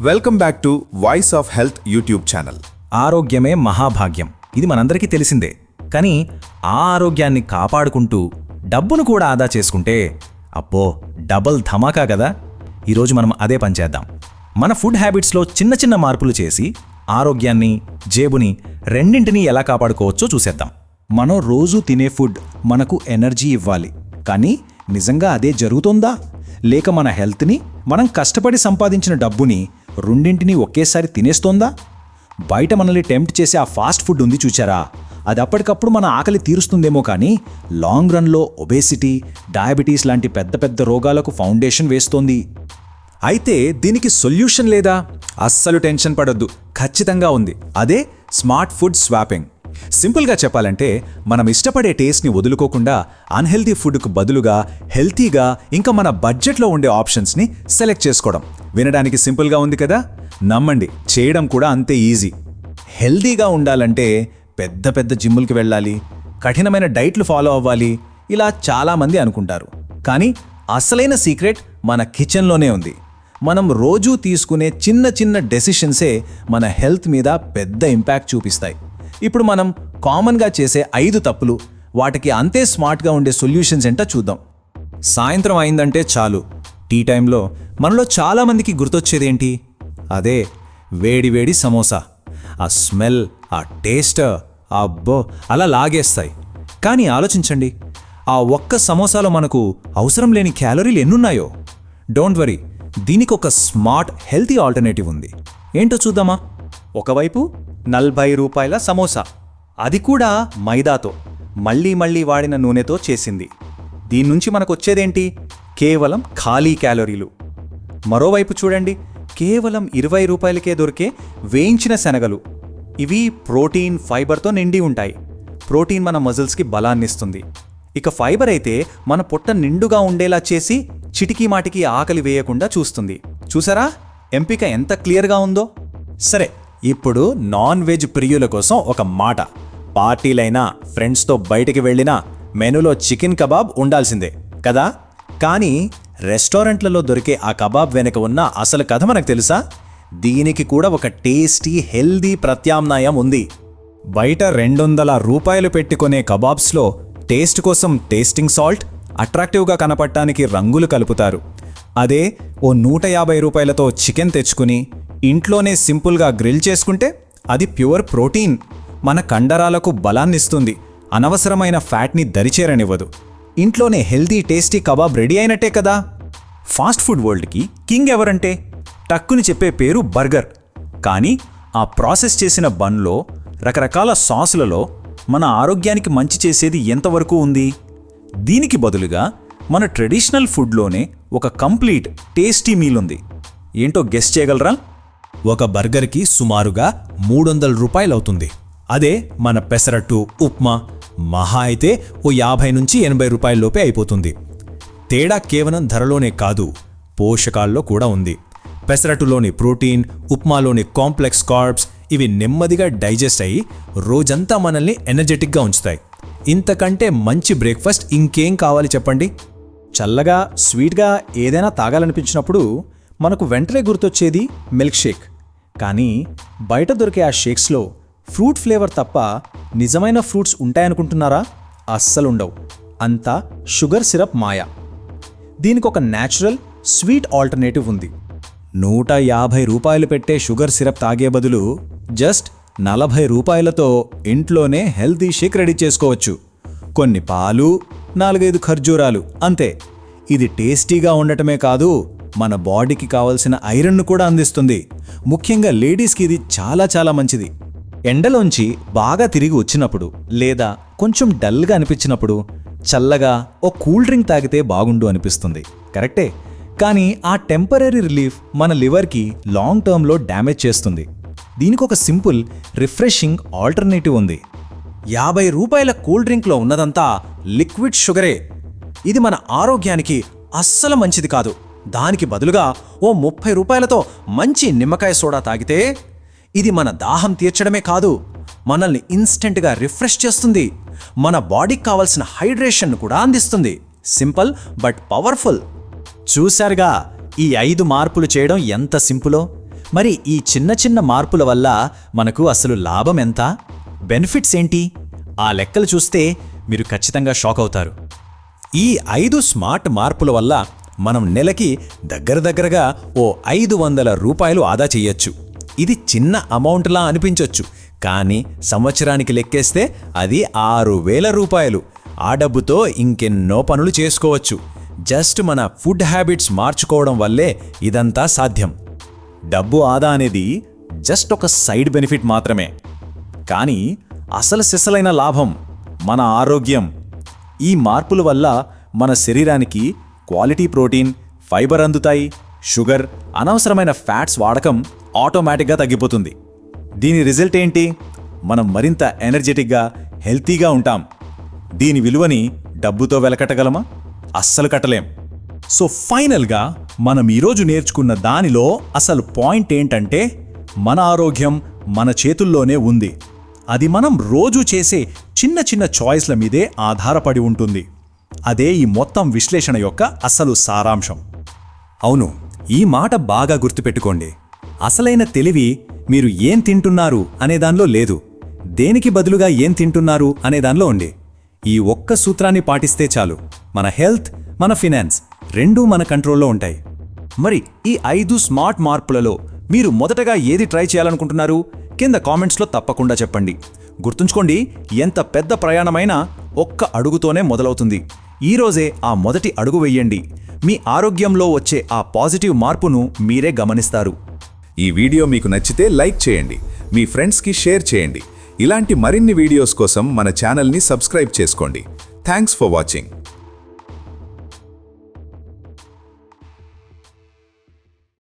Welcome back to voice of health YouTube channel. ఆరోగ్యమే మహాభాగ్యం. ఇది మనందరికీ తెలిసిందే. కానీ ఆ ఆరోగ్యాన్ని కాపాడుకుంటూ డబ్బును కూడా ఆదా చేసుకుంటే అబ్బో డబల్ ధమాకా కదా? ఈరోజు మనం అదే పని చేద్దాం. మన ఫుడ్ హ్యాబిట్స్లో చిన్న చిన్న మార్పులు చేసి ఆరోగ్యాన్ని జేబుని రెండింటినీ ఎలా కాపాడుకోవచ్చో చూసేద్దాం. మనం రోజు తినే ఫుడ్ మనకు ఎనర్జీ ఇవ్వాలి. కానీ నిజంగా అదే జరుగుతుందా? లేక మన హెల్త్ని మనం కష్టపడి సంపాదించిన డబ్బుని రెండింటినీ ఒకేసారి తినేస్తోందా? బయట మనల్ని టెంప్ట్ చేసే ఆ ఫాస్ట్ ఫుడ్ ఉంది చూచారా? అది అప్పటికప్పుడు మన ఆకలి తీరుస్తుందేమో కానీ లాంగ్ రన్లో ఒబేసిటీ డయాబెటీస్ లాంటి పెద్ద పెద్ద రోగాలకు ఫౌండేషన్ వేస్తోంది. అయితే దీనికి సొల్యూషన్ లేదా? అస్సలు టెన్షన్ పడొద్దు. ఖచ్చితంగా ఉంది. అదే స్మార్ట్ ఫుడ్ స్వాపింగ్. సింపుల్గా చెప్పాలంటే మనం ఇష్టపడే టేస్ట్ని వదులుకోకుండా అన్హెల్తీ ఫుడ్కు బదులుగా హెల్తీగా ఇంకా మన బడ్జెట్లో ఉండే ఆప్షన్స్ని సెలెక్ట్ చేసుకోవడం. వినడానికి సింపుల్గా ఉంది కదా? నమ్మండి చేయడం కూడా అంతే ఈజీ. హెల్తీగా ఉండాలంటే పెద్ద పెద్ద జిమ్ములకి వెళ్ళాలి కఠినమైన డైట్లు ఫాలో అవ్వాలి ఇలా చాలామంది అనుకుంటారు. కానీ అసలైన సీక్రెట్ మన కిచెన్లోనే ఉంది. మనం రోజూ తీసుకునే చిన్న చిన్న డెసిషన్సే మన హెల్త్ మీద పెద్ద ఇంపాక్ట్ చూపిస్తాయి. ఇప్పుడు మనం కామన్గా చేసే ఐదు తప్పులు వాటికి అంతే స్మార్ట్గా ఉండే సొల్యూషన్స్ ఏంటో చూద్దాం. సాయంత్రం అయిందంటే చాలు. టీ టైంలో మనలో చాలామందికి గుర్తొచ్చేదేంటి అదే వేడి వేడి సమోసా. ఆ స్మెల్ ఆ టేస్ట్ అబ్బో అలా లాగేస్తాయి. కానీ ఆలోచించండి ఆ ఒక్క సమోసాలో మనకు అవసరం లేని క్యాలరీలు ఎన్నున్నాయో? డోంట్ వరీ దీనికి ఒక స్మార్ట్ హెల్తీ ఆల్టర్నేటివ్ ఉంది. ఏంటో చూద్దామా? ఒకవైపు నలభై రూపాయల సమోసా. అది కూడా మైదాతో. మళ్ళీ మళ్ళీ వాడిన నూనెతో చేసింది. దీని నుంచి మనకొచ్చేదేంటి? కేవలం ఖాళీ క్యాలరీలు. మరోవైపు చూడండి. కేవలం ఇరవై రూపాయలకే దొరికే వేయించిన శనగలు. ఇవి ప్రోటీన్ ఫైబర్తో నిండి ఉంటాయి. ప్రోటీన్ మన మజిల్స్కి బలాన్నిస్తుంది. ఇక ఫైబర్ అయితే మన పొట్ట నిండుగా ఉండేలా చేసి చిటికీ మాటికి ఆకలి వేయకుండా చూస్తుంది. చూసారా? ఎంపిక ఎంత క్లియర్గా ఉందో? సరే ఇప్పుడు నాన్ వెజ్ ప్రియుల కోసం ఒక మాట. పార్టీలైనా ఫ్రెండ్స్తో బయటికి వెళ్ళినా మెనూలో చికెన్ కబాబ్ ఉండాల్సిందే కదా? కానీ రెస్టారెంట్లలో దొరికే ఆ కబాబ్ వెనుక ఉన్న అసలు కథ మనకు తెలుసా? దీనికి కూడా ఒక టేస్టీ హెల్దీ ప్రత్యామ్నాయం ఉంది. బయట రెండొందల రూపాయలు పెట్టుకునే కబాబ్స్లో టేస్ట్ కోసం టేస్టింగ్ సాల్ట్ అట్రాక్టివ్గా కనపడటానికి రంగులు కలుపుతారు. అదే ఓ నూట యాభై రూపాయలతో చికెన్ తెచ్చుకుని ఇంట్లోనే సింపుల్గా గ్రిల్ చేసుకుంటే అది ప్యూర్ ప్రోటీన్. మన కండరాలకు బలాన్నిస్తుంది. అనవసరమైన ఫ్యాట్ని దరిచేరనివ్వదు. ఇంట్లోనే హెల్దీ టేస్టీ కబాబ్ రెడీ అయినట్టే కదా? ఫాస్ట్ ఫుడ్ వరల్డ్కి కింగ్ ఎవరంటే? టక్కుని చెప్పే పేరు బర్గర్. కానీ ఆ ప్రాసెస్ చేసిన బన్లో రకరకాల సాసులలో మన ఆరోగ్యానికి మంచి చేసేది ఎంతవరకు ఉంది? దీనికి బదులుగా మన ట్రెడిషనల్ ఫుడ్లోనే ఒక కంప్లీట్ టేస్టీ మీల్ ఉంది ఏంటో గెస్ చేయగలరా? ఒక బర్గర్కి సుమారుగా మూడు రూపాయలు అవుతుంది అదే మన పెసరట్టు ఉప్మా మహా అయితే ఓ యాభై నుంచి ఎనభై రూపాయల లోపే అయిపోతుంది. తేడా కేవలం ధరలోనే కాదు పోషకాల్లో కూడా ఉంది. పెసరట్టులోని ప్రోటీన్ ఉప్మాలోని కాంప్లెక్స్ కార్బ్స్ ఇవి నెమ్మదిగా డైజెస్ట్ అయ్యి రోజంతా మనల్ని ఎనర్జెటిక్గా ఉంచుతాయి. ఇంతకంటే మంచి బ్రేక్ఫాస్ట్ ఇంకేం కావాలి చెప్పండి? చల్లగా స్వీట్గా ఏదైనా తాగాలనిపించినప్పుడు మనకు వెంటనే గుర్తొచ్చేది మిల్క్ షేక్ కానీ బయట దొరికే ఆ షేక్స్లో ఫ్రూట్ ఫ్లేవర్ తప్ప నిజమైన ఫ్రూట్స్ ఉంటాయనుకుంటున్నారా? అస్సలుండవు. అంతా షుగర్ సిరప్ మాయా. దీనికి ఒక న్యాచురల్ స్వీట్ ఆల్టర్నేటివ్ ఉంది. నూట యాభై రూపాయలు పెట్టే షుగర్ సిరప్ తాగే బదులు జస్ట్ నలభై రూపాయలతో ఇంట్లోనే హెల్తీ షేక్ రెడీ చేసుకోవచ్చు. కొన్ని పాలు నాలుగైదు ఖర్జూరాలు అంతే. ఇది టేస్టీగా ఉండటమే కాదు మన బాడీకి కావలసిన ఐరన్ను కూడా అందిస్తుంది. ముఖ్యంగా లేడీస్కి ఇది చాలా చాలా మంచిది. ఎండలోంచి బాగా తిరిగి వచ్చినప్పుడు లేదా కొంచెం డల్గా అనిపించినప్పుడు చల్లగా ఓ కూల్ డ్రింక్ తాగితే బాగుండు అనిపిస్తుంది. కరెక్టే? కానీ ఆ టెంపరీ రిలీఫ్ మన లివర్కి లాంగ్ టర్మ్లో డ్యామేజ్ చేస్తుంది. దీనికి ఒక సింపుల్ రిఫ్రెషింగ్ ఆల్టర్నేటివ్ ఉంది. యాభై రూపాయల కూల్ డ్రింక్లో ఉన్నదంతా లిక్విడ్ షుగరే. ఇది మన ఆరోగ్యానికి అస్సలు మంచిది కాదు. దానికి బదులుగా ఓ ముప్పై రూపాయలతో మంచి నిమ్మకాయ సోడా తాగితే ఇది మన దాహం తీర్చడమే కాదు మనల్ని ఇన్స్టెంట్గా రిఫ్రెష్ చేస్తుంది. మన బాడీకి కావాల్సిన హైడ్రేషన్ను కూడా అందిస్తుంది. Simple but powerful. చూశారుగా ఈ ఐదు మార్పులు చేయడం ఎంత సింపులో? మరి ఈ చిన్న చిన్న మార్పుల వల్ల మనకు అసలు లాభం ఎంత? బెనిఫిట్స్ ఏంటి? ఆ లెక్కలు చూస్తే మీరు ఖచ్చితంగా షాక్ అవుతారు. ఈ ఐదు స్మార్ట్ మార్పుల వల్ల మనం నెలకి దగ్గర దగ్గరగా ఓ ఐదు వందల రూపాయలు ఆదా చేయొచ్చు. ఇది చిన్న అమౌంట్లా అనిపించొచ్చు. కానీ సంవత్సరానికి లెక్కేస్తే అది ఆరు వేల రూపాయలు. ఆ డబ్బుతో ఇంకెన్నో పనులు చేసుకోవచ్చు. జస్ట్ మన ఫుడ్ హ్యాబిట్స్ మార్చుకోవడం వల్లే ఇదంతా సాధ్యం. డబ్బు ఆదా అనేది జస్ట్ ఒక సైడ్ బెనిఫిట్ మాత్రమే. కానీ అసలు సిసలైన లాభం మన ఆరోగ్యం. ఈ మార్పుల వల్ల మన శరీరానికి క్వాలిటీ ప్రోటీన్ ఫైబర్ అందుతాయి షుగర్ అనవసరమైన ఫ్యాట్స్ వాడకం ఆటోమేటిక్గా తగ్గిపోతుంది. దీని రిజల్ట్ ఏంటి? మనం మరింత ఎనర్జెటిక్గా హెల్తీగా ఉంటాం. దీని విలువని డబ్బుతో వెలకట్టగలమా? అస్సలు కట్టలేం. సో ఫైనల్గా మనం ఈరోజు నేర్చుకున్న దానిలో అసలు పాయింట్ ఏంటంటే మన ఆరోగ్యం మన చేతుల్లోనే ఉంది. అది మనం రోజు చేసే చిన్న చిన్న చాయిస్ల మీదే ఆధారపడి ఉంటుంది. అదే ఈ మొత్తం విశ్లేషణ యొక్క అసలు సారాంశం. అవును ఈ మాట బాగా గుర్తుపెట్టుకోండి. అసలైన తెలివి మీరు ఏం తింటున్నారు అనే దానిలో లేదు. దేనికి బదులుగా ఏం తింటున్నారు అనే దానిలో ఉంది. ఈ ఒక్క సూత్రాన్ని పాటిస్తే చాలు. మన హెల్త్ మన ఫినాన్స్ రెండూ మన కంట్రోల్లో ఉంటాయి. మరి ఈ ఐదు స్మార్ట్ మార్పులలో మీరు మొదటగా ఏది ట్రై చేయాలనుకుంటున్నారు? కింద కామెంట్స్లో తప్పకుండా చెప్పండి. గుర్తుంచుకోండి ఎంత పెద్ద ప్రయాణమైనా ఒక్క అడుగుతోనే మొదలవుతుంది. ఈరోజే ఆ మొదటి అడుగు వెయ్యండి మీ ఆరోగ్యంలో వచ్చే ఆ పాజిటివ్ మార్పును మీరే గమనిస్తారు. ఈ వీడియో మీకు నచ్చితే లైక్ చేయండి. మీ ఫ్రెండ్స్కి షేర్ చేయండి. ఇలాంటి మరిన్ని వీడియోస్ కోసం మన ఛానల్ని సబ్స్క్రైబ్ చేసుకోండి. Thanks for watching.